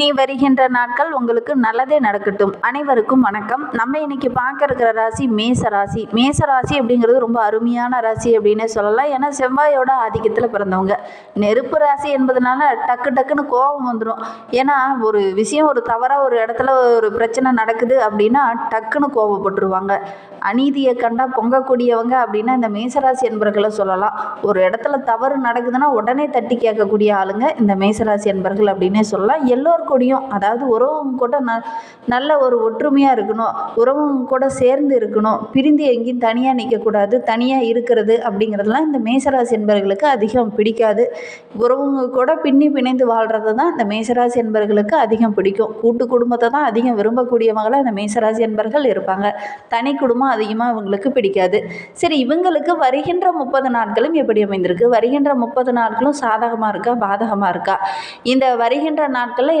நீ வருகின்ற நாட்கள் உங்களுக்கு நல்லதே நடக்கட்டும். அனைவருக்கும் வணக்கம். நம்ம இன்னைக்கு பார்க்க இருக்கிற ராசி மேச ராசி. மேச ராசி அப்படிங்கிறது ரொம்ப அருமையான ராசி அப்படின்னு சொல்லலாம். ஏன்னா செவ்வாயோட ஆதிக்கத்தில் பிறந்தவங்க. நெருப்பு ராசி என்பதனால டக்கு டக்குன்னு கோபம் வந்துடும் ஏன்னா ஒரு விஷயம் ஒரு தவறாக ஒரு இடத்துல ஒரு பிரச்சனை நடக்குது அப்படின்னா டக்குன்னு கோபப்பட்டுருவாங்க. அநீதியை கண்டா பொங்கக்கூடியவங்க அப்படின்னா இந்த மேசராசி என்பர்களை சொல்லலாம். ஒரு இடத்துல தவறு நடக்குதுன்னா உடனே தட்டி கேட்கக்கூடிய ஆளுங்க இந்த மேசராசி என்பர்கள் அப்படின்னே சொல்லலாம். கொடியும் அதாவது உறவும் கூட ந நல்ல ஒரு ஒற்றுமையாக இருக்கணும் உறவும் கூட சேர்ந்து இருக்கணும் பிரிந்து எங்கேயும் தனியாக நிற்கக்கூடாது தனியாக இருக்கிறது அப்படிங்கிறதுலாம் இந்த மேசராசி என்பர்களுக்கு அதிகம் பிடிக்காது. உறவுங்க கூட பின்னி பிணைந்து வாழ்கிறது தான் இந்த மேசராசி என்பர்களுக்கு அதிகம் பிடிக்கும். கூட்டு குடும்பத்தை தான் அதிகம் விரும்பக்கூடியவங்களாக இந்த மேசராசி என்பர்கள் இருப்பாங்க. தனி குடும்பம் அதிகமாக இவங்களுக்கு பிடிக்காது. சரி இவங்களுக்கு வருகின்ற முப்பது நாட்களும் எப்படி அமைந்திருக்கு? வருகின்ற முப்பது நாட்களும் சாதகமாக இருக்கா? பாதகமாக இருக்கா? இந்த வருகின்ற நாட்களில்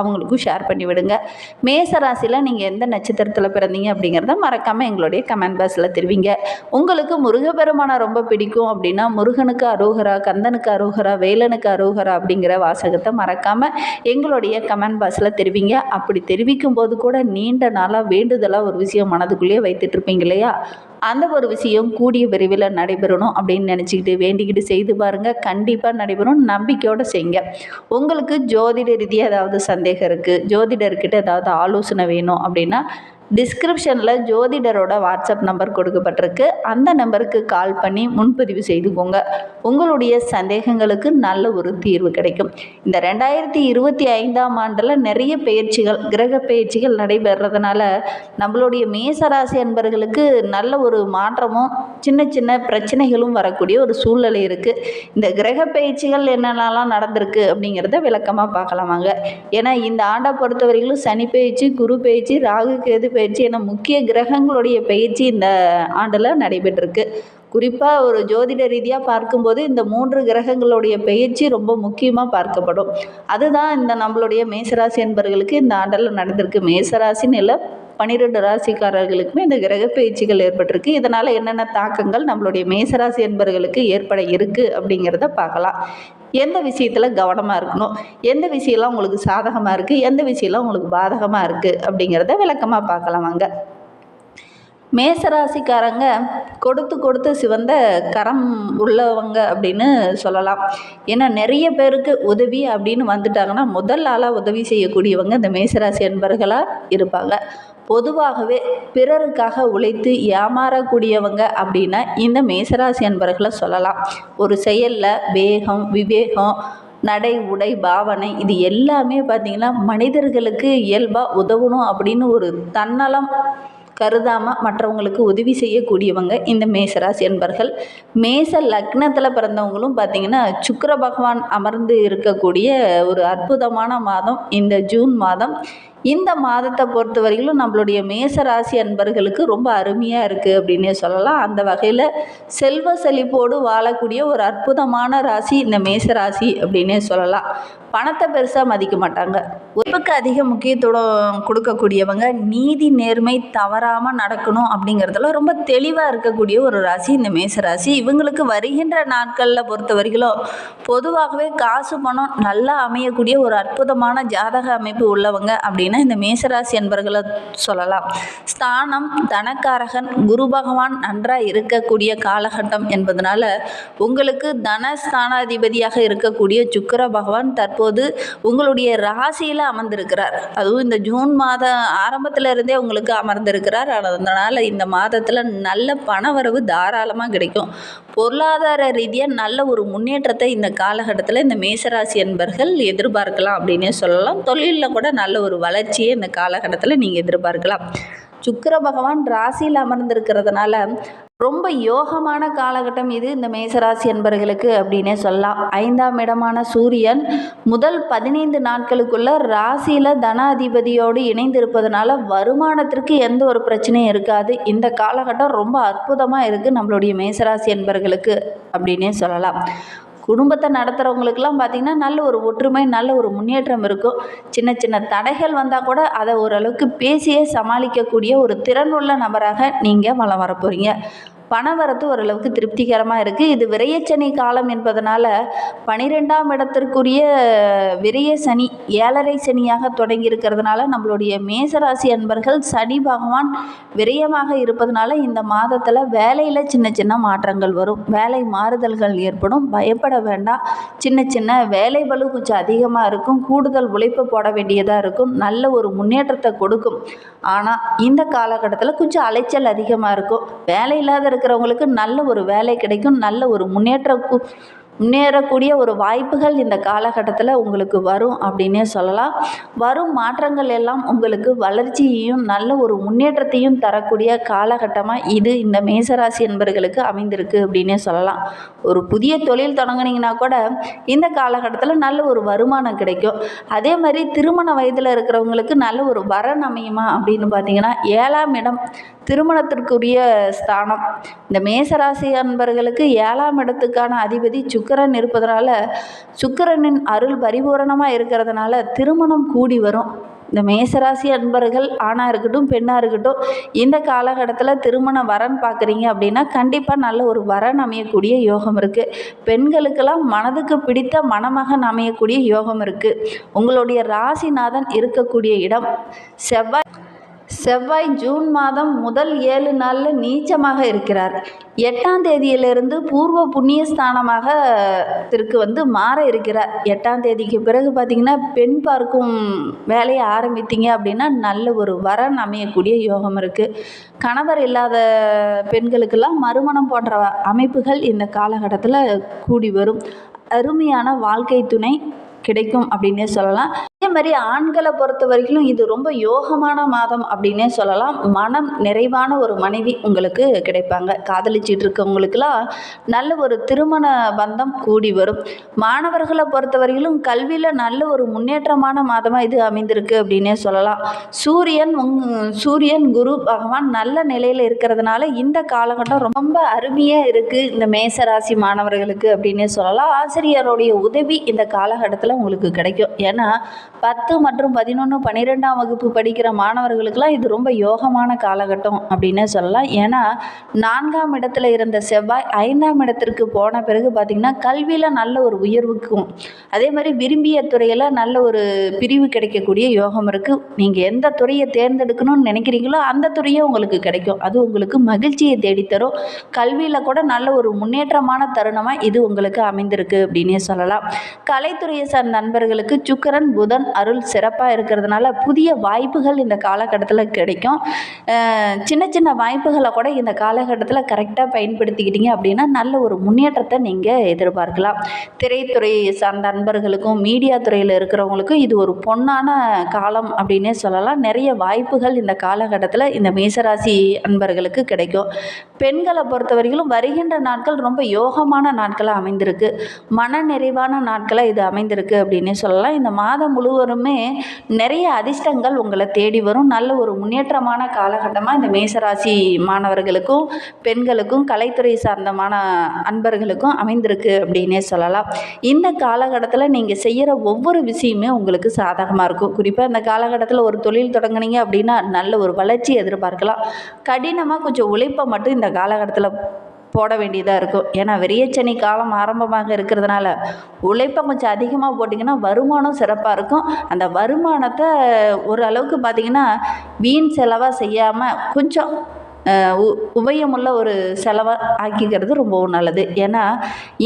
அவங்களுக்கும் ஷேர் பண்ணி விடுங்க. மேசராசியில் நீங்கள் எந்த நட்சத்திரத்தில் பிறந்தீங்க அப்படிங்கிறத மறக்காமல் எங்களுடைய கமெண்ட் பாக்ஸில் தெரிவிங்க. உங்களுக்கு முருகப்பெருமானை ரொம்ப பிடிக்கும் அப்படின்னா முருகனுக்கு அரோகரா கந்தனுக்கு அரோகரா வேலனுக்கு அரோகரா அப்படிங்கிற வாசகத்தை மறக்காமல் எங்களுடைய கமெண்ட் பாக்ஸில் தெரிவிங்க. அப்படி தெரிவிக்கும் போது கூட நீண்ட நாளாக வேண்டுதலாக ஒரு விஷயம் மனதுக்குள்ளேயே வைத்துட்டு இருப்பீங்க இல்லையா? அந்த ஒரு விஷயம் கூடிய விரைவில் நடைபெறணும் அப்படின்னு நினச்சிக்கிட்டு வேண்டிக்கிட்டு செய்து பாருங்கள் கண்டிப்பாக நடைபெறும் நம்பிக்கையோடு செய்யுங்க உங்களுக்கு ஜோதிட ரீதியாக ஏதாவது சந்தேகம் இருக்குது ஜோதிடர்கிட்ட ஏதாவது ஆலோசனை வேணும் அப்படின்னா டிஸ்கிரிப்ஷனில் ஜோதிடரோட வாட்ஸ்அப் நம்பர் கொடுக்கப்பட்டிருக்கு. அந்த நம்பருக்கு கால் பண்ணி முன்பதிவு செய்துக்கோங்க. உங்களுடைய சந்தேகங்களுக்கு நல்ல ஒரு தீர்வு கிடைக்கும். இந்த ரெண்டாயிரத்தி இருபத்தி ஐந்தாம் ஆண்டில் நிறைய பயிற்சிகள் கிரக பயிற்சிகள் நடைபெறதுனால நம்மளுடைய மேசராசி என்பர்களுக்கு நல்ல ஒரு மாற்றமும் சின்ன சின்ன பிரச்சனைகளும் வரக்கூடிய ஒரு சூழ்நிலை இருக்குது இந்த கிரக பயிற்சிகள் என்னென்னலாம் நடந்திருக்கு அப்படிங்கிறத விளக்கமாக பார்க்கலாமாங்க ஏன்னா இந்த ஆண்டை பொறுத்தவரையிலும் சனி பயிற்சி குரு பயிற்சி ராகு கேது பயிற்சி என முக்கிய கிரகங்களுடைய பயிற்சி இந்த ஆண்டில் நடைபெற்றிருக்கு. குறிப்பாக ஒரு ஜோதிட ரீதியாக பார்க்கும்போது இந்த மூன்று கிரகங்களுடைய பயிற்சி ரொம்ப முக்கியமாக பார்க்கப்படும். அதுதான் இந்த நம்மளுடைய மேசராசி என்பவர்களுக்கு இந்த ஆண்டில் நடந்திருக்கு. மேசராசின்னு இல்லை பன்னிரெண்டு ராசிக்காரர்களுக்குமே இந்த கிரக பயிற்சிகள் ஏற்பட்டிருக்கு. இதனால் என்னென்ன தாக்கங்கள் நம்மளுடைய மேசராசி என்பவர்களுக்கு ஏற்பட இருக்குது அப்படிங்கிறத பார்க்கலாம். எந்த விஷயத்தில் கவனமாக இருக்கணும்? எந்த விஷயம்லாம் உங்களுக்கு சாதகமாக இருக்குது எந்த விஷயம்லாம் உங்களுக்கு பாதகமாக இருக்குது அப்படிங்கிறத விளக்கமாக பார்க்கலாம் வாங்க. மேசராசிக்காரங்க கொடுத்து கொடுத்து சிவந்த கரம் உள்ளவங்க அப்படின்னு சொல்லலாம். ஏன்னா நிறைய பேருக்கு உதவி அப்படின்னு வந்துட்டாங்கன்னா முதல் ஆளாக உதவி செய்யக்கூடியவங்க இந்த மேசராசி என்பர்களாக இருப்பாங்க. பொதுவாகவே பிறருக்காக உழைத்து ஏமாறக்கூடியவங்க அப்படின்னா இந்த மேசராசி அன்பர்களை சொல்லலாம். ஒரு செயலில் வேகம் விவேகம் நடை உடை பாவனை இது எல்லாமே பார்த்திங்கன்னா மனிதர்களுக்கு இயல்பாக உதவணும் அப்படின்னு ஒரு தன்னலம் கருதாமல் மற்றவங்களுக்கு உதவி செய்யக்கூடியவங்க இந்த மேசராசி என்பர்கள் மேச லக்னத்தில் பிறந்தவங்களும் பார்த்திங்கன்னா சுக்கர பகவான் அமர்ந்து இருக்கக்கூடிய ஒரு அற்புதமான மாதம். இந்த ஜூன் மாதம் இந்த மாதத்தை பொறுத்த வரையிலும் நம்மளுடைய மேச ராசி அன்பர்களுக்கு ரொம்ப அருமையாக இருக்குது அப்படின்னே சொல்லலாம். அந்த வகையில் செல்வ செழிப்போடு வாழக்கூடிய ஒரு அற்புதமான ராசி இந்த மேச ராசி அப்படின்னே சொல்லலாம். பணத்தை பெருசாக மதிக்க மாட்டாங்க. உறவுக்கு அதிக முக்கியத்துவம் கொடுக்கக்கூடியவங்க நீதி நேர்மை தவறாமல் நடக்கணும் அப்படிங்கிறதுல ரொம்ப தெளிவாக இருக்கக்கூடிய ஒரு ராசி இந்த மேச ராசி இவங்களுக்கு வருகின்ற நாட்களில் பொறுத்த வரைக்கும் பொதுவாகவே காசு பணம் நல்லா அமையக்கூடிய ஒரு அற்புதமான ஜாதக அமைப்பு உள்ளவங்க அப்படின்னு அப்படின்னா இந்த மேசராசி என்பர்களை சொல்லலாம். ஸ்தானம் தனக்காரகன் குரு பகவான் நன்றாக இருக்கக்கூடிய காலகட்டம் என்பதனால உங்களுக்கு தன ஸ்தானாதிபதியாக இருக்கக்கூடிய சுக்கர பகவான் தற்போது உங்களுடைய ராசியில் அமர்ந்திருக்கிறார். அதுவும் இந்த ஜூன் மாத ஆரம்பத்தில் இருந்தே உங்களுக்கு அமர்ந்திருக்கிறார். அதனால் இந்த மாதத்தில் நல்ல பணவரவு தாராளமாக கிடைக்கும். பொருளாதார ரீதியாக நல்ல ஒரு முன்னேற்றத்தை இந்த காலகட்டத்தில் இந்த மேசராசி என்பர்கள் எதிர்பார்க்கலாம் அப்படின்னே சொல்லலாம். தொழிலில் கூட நல்ல ஒரு வளர்ச்சியை இந்த காலகட்டத்தில் நீங்கள் எதிர்பார்க்கலாம். சுக்கர பகவான் ராசியில் அமர்ந்திருக்கிறதுனால ரொம்ப யோகமான காலகட்டம் இது இந்த மேசராசி என்பர்களுக்கு அப்படின்னே சொல்லலாம். ஐந்தாம் இடமான சூரியன் முதல் பதினைந்து நாட்களுக்குள்ள ராசியில் தனாதிபதியோடு இணைந்திருப்பதனால வருமானத்திற்கு எந்த ஒரு பிரச்சனையும் இருக்காது. இந்த காலகட்டம் ரொம்ப அற்புதமாக இருக்குது நம்மளுடைய மேசராசி என்பர்களுக்கு அப்படின்னே சொல்லலாம். குடும்பத்தை நடத்துகிறவங்களுக்குலாம் பார்த்திங்கன்னா நல்ல ஒரு ஒற்றுமை நல்ல ஒரு முன்னேற்றம் இருக்கும். சின்ன சின்ன தடைகள் வந்தால் கூட அதை ஓரளவுக்கு பேசியே சமாளிக்கக்கூடிய ஒரு திறனுள்ள நபராக நீங்கள் வளம் வர போகிறீங்க பணவரத்து ஓரளவுக்கு திருப்திகரமாக இருக்குது இது விரயச்சனி காலம் என்பதனால் பனிரெண்டாம் இடத்திற்குரிய விரைய சனி ஏழரை சனியாக தொடங்கி இருக்கிறதுனால நம்மளுடைய மேசராசி அன்பர்கள் சனி பகவான் விரயமாக இருப்பதனால இந்த மாதத்தில் வேலையில் சின்ன சின்ன மாற்றங்கள் வரும். வேலை மாறுதல்கள் ஏற்படும். பயப்பட வேண்டாம். சின்ன சின்ன வேலை பளு கொஞ்சம் அதிகமாக இருக்கும். கூடுதல் உழைப்பு போட வேண்டியதாக இருக்கும். நல்ல ஒரு முன்னேற்றத்தை கொடுக்கும். ஆனால் இந்த காலகட்டத்தில் கொஞ்சம் அலைச்சல் அதிகமாக இருக்கும். வேலை இல்லாத இருக்கிறவங்களுக்கு நல்ல ஒரு வேலை கிடைக்கும் நல்ல ஒரு முன்னேற்ற முன்னேறக்கூடிய ஒரு வாய்ப்புகள் இந்த காலகட்டத்தில் உங்களுக்கு வரும் அப்படின்னே சொல்லலாம். வரும் மாற்றங்கள் எல்லாம் உங்களுக்கு வளர்ச்சியையும் நல்ல ஒரு முன்னேற்றத்தையும் தரக்கூடிய காலகட்டமாக இது இந்த மேசராசி என்பர்களுக்கு அமைந்திருக்கு அப்படின்னே சொல்லலாம். ஒரு புதிய தொழில் தொடங்கினீங்கன்னா கூட இந்த காலகட்டத்தில் நல்ல ஒரு வருமானம் கிடைக்கும். அதே மாதிரி திருமண வயதில் இருக்கிறவங்களுக்கு நல்ல ஒரு வரன் அமையுமா அப்படின்னு பார்த்தீங்கன்னா ஏழாம் இடம் திருமணத்திற்குரிய ஸ்தானம். இந்த மேசராசி அன்பர்களுக்கு ஏழாம் இடத்துக்கான அதிபதி சுக்கிரன் இருப்பதனால சுக்கிரனின் அருள் பரிபூரணமாக இருக்கிறதுனால திருமணம் கூடி வரும். இந்த மேசராசி அன்பர்கள் ஆணாக இருக்கட்டும் பெண்ணாக இருக்கட்டும் இந்த காலகட்டத்தில் திருமண வரன் பார்க்குறீங்க அப்படின்னா கண்டிப்பாக நல்ல ஒரு வரன் அமையக்கூடிய யோகம் இருக்குது பெண்களுக்கெல்லாம் மனதுக்கு பிடித்த மணமகன் அமையக்கூடிய யோகம் இருக்குது உங்களுடைய ராசிநாதன் இருக்கக்கூடிய இடம். செவ்வாய் செவ்வாய் ஜூன் மாதம் முதல் ஏழு நாளில் நீச்சமாக இருக்கிறார். எட்டாம் தேதியிலிருந்து பூர்வ புண்ணிய ஸ்தானமாக திற்கு வந்து மாற இருக்கிறார். எட்டாம் தேதிக்கு பிறகு பார்த்திங்கன்னா பெண் பார்க்கும் வேலையை ஆரம்பித்தீங்க அப்படின்னா நல்ல ஒரு வரன் அமையக்கூடிய யோகம் இருக்குது கணவர் இல்லாத பெண்களுக்கெல்லாம் மறுமணம் போன்ற அமைப்புகள் இந்த காலகட்டத்தில் கூடி வரும். அருமையான வாழ்க்கை துணை கிடைக்கும் அப்படின்னே சொல்லலாம். அதே மாதிரி ஆண்களை பொறுத்த வரைக்கும் இது ரொம்ப யோகமான மாதம் அப்படின்னே சொல்லலாம். மனம் நிறைவான ஒரு மனைவி உங்களுக்கு கிடைப்பாங்க. காதலிச்சிட்டு இருக்கவங்களுக்கெல்லாம் நல்ல ஒரு திருமண பந்தம் கூடி வரும். மாணவர்களை பொறுத்த வரையிலும் கல்வியில் நல்ல ஒரு முன்னேற்றமான மாதமாக இது அமைந்திருக்கு அப்படின்னே சொல்லலாம். சூரியன் உங் சூரியன் குரு பகவான் நல்ல நிலையில் இருக்கிறதுனால இந்த காலகட்டம் ரொம்ப அருமையாக இருக்குது இந்த மேசராசி மாணவர்களுக்கு அப்படின்னே சொல்லலாம். ஆசிரியருடைய உதவி இந்த காலகட்டத்தில் உங்களுக்கு கிடைக்கும். ஏன்னா பத்து மற்றும் பதினொன்று பன்னிரெண்டாம் வகுப்பு படிக்கிற மாணவர்களுக்கெல்லாம் இது ரொம்ப யோகமான காலகட்டம் அப்படின்னே சொல்லலாம். ஏன்னா நான்காம் இடத்துல இருந்த செவ்வாய் ஐந்தாம் இடத்திற்கு போன பிறகு பார்த்திங்கன்னா கல்வியில் நல்ல ஒரு உயர்வுக்கும் அதே மாதிரி விரும்பிய துறையில் நல்ல ஒரு பிரிவு கிடைக்கக்கூடிய யோகம் இருக்குது நீங்கள் எந்த துறையை தேர்ந்தெடுக்கணும்னு நினைக்கிறீங்களோ அந்த துறையே உங்களுக்கு கிடைக்கும். அது உங்களுக்கு மகிழ்ச்சியை தேடித்தரும். கல்வியில் கூட நல்ல ஒரு முன்னேற்றமான தருணமாக இது உங்களுக்கு அமைந்திருக்கு அப்படின்னே சொல்லலாம். கலைத்துறையை சார்ந்த நண்பர்களுக்கு சுக்கரன் புதன் அருள் சிறப்பாக இருக்கிறதுனால புதிய வாய்ப்புகள் இந்த காலகட்டத்தில் கிடைக்கும். சின்ன சின்ன வாய்ப்புகளை கூட இந்த காலகட்டத்தில் கரெக்டாக பயன்படுத்திக்கிட்டீங்க அப்படின்னா நல்ல ஒரு முன்னேற்றத்தை நீங்கள் எதிர்பார்க்கலாம். திரைத்துறை சார்ந்த நண்பர்களுக்கும் மீடியா துறையில் இருக்கிறவங்களுக்கும் இது ஒரு பொன்னான காலம் அப்படின்னே சொல்லலாம். நிறைய வாய்ப்புகள் இந்த காலகட்டத்தில் இந்த மேசராசி அன்பர்களுக்கு கிடைக்கும். பெண்களை பொறுத்த வரைக்கும் வருகின்ற நாட்கள் ரொம்ப யோகமான நாட்களாக அமைந்திருக்கு. மன நிறைவான நாட்களாக இது அமைந்திருக்கு அப்படின்னே சொல்லலாம். இந்த மாதம் முழுவதுமே நிறைய அதிர்ஷ்டங்கள் உங்களை தேடி வரும். நல்ல ஒரு முன்னேற்றமான காலகட்டமாக இந்த மேசராசி மாணவர்களுக்கும் பெண்களுக்கும் கலைத்துறை சார்ந்தமான அன்பர்களுக்கும் அமைந்திருக்கு அப்படின்னே சொல்லலாம். இந்த காலகட்டத்தில் நீங்கள் செய்கிற ஒவ்வொரு விஷயமே உங்களுக்கு சாதகமாக இருக்கும். குறிப்பாக இந்த காலகட்டத்தில் ஒரு தொழில் தொடங்குனீங்க அப்படின்னா நல்ல ஒரு வளர்ச்சி எதிர்பார்க்கலாம். கடினமாக கொஞ்சம் உழைப்பை மட்டும் இந்த காலகட்டத்தில் போட வேண்டியதாக இருக்கும். ஏன்னா விரியச்சனி காலம் ஆரம்பமாக இருக்கிறதுனால உழைப்பை கொஞ்சம் அதிகமாக போட்டிங்கன்னா வருமானம் சிறப்பாக இருக்கும். அந்த வருமானத்தை ஓரளவுக்கு பார்த்திங்கன்னா வீண் செலவாக செய்யாமல் கொஞ்சம் உபயமுள்ள ஒரு செலவாக ஆக்கிக்கிறது ரொம்பவும் நல்லது. ஏன்னா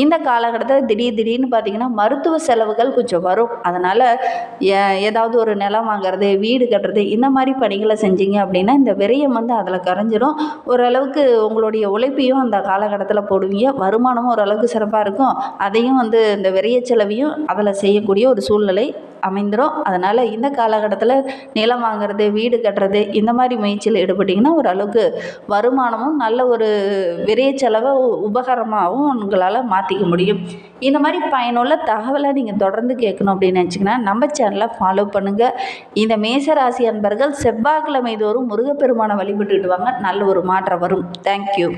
இந்த காலகட்டத்தில் திடீர் திடீர்னு பார்த்திங்கன்னா மருத்துவ செலவுகள் கொஞ்சம் வரும். அதனால் ஏதாவது ஒரு நிலம் வாங்குறது வீடு கட்டுறது இந்த மாதிரி பணிகளை செஞ்சீங்க அப்படின்னா இந்த விரயம் வந்து அதில் கரைஞ்சிரும். ஓரளவுக்கு உங்களுடைய உழைப்பையும் அந்த காலகட்டத்தில் போடுவீங்க. வருமானமும் ஓரளவுக்கு சிறப்பாக இருக்கும். அதையும் வந்து இந்த விரைய செலவையும் அதில் செய்யக்கூடிய ஒரு சூழ்நிலை அமைந்துடும் அதனால் இந்த காலகட்டத்தில் நிலம் வாங்குறது வீடு கட்டுறது இந்த மாதிரி முயற்சியில் ஈடுபட்டிங்கன்னா ஓரளவுக்கு வருமானமும் நல்ல ஒரு விரைய செலவை உபகரமாகவும் உங்களால் மாற்றிக்க முடியும். இந்த மாதிரி பயனுள்ள தகவலை நீங்கள் தொடர்ந்து கேட்கணும் அப்படின்னு நினச்சிங்கன்னா நம்ம சேனலை ஃபாலோ பண்ணுங்கள் இந்த மேசராசி அன்பர்கள் செவ்வாய்க்கிழமை தோறும் முருகப்பெருமானை வழிபட்டுக்கிட்டு வாங்க. நல்ல ஒரு மாற்றம் வரும். தேங்க்யூ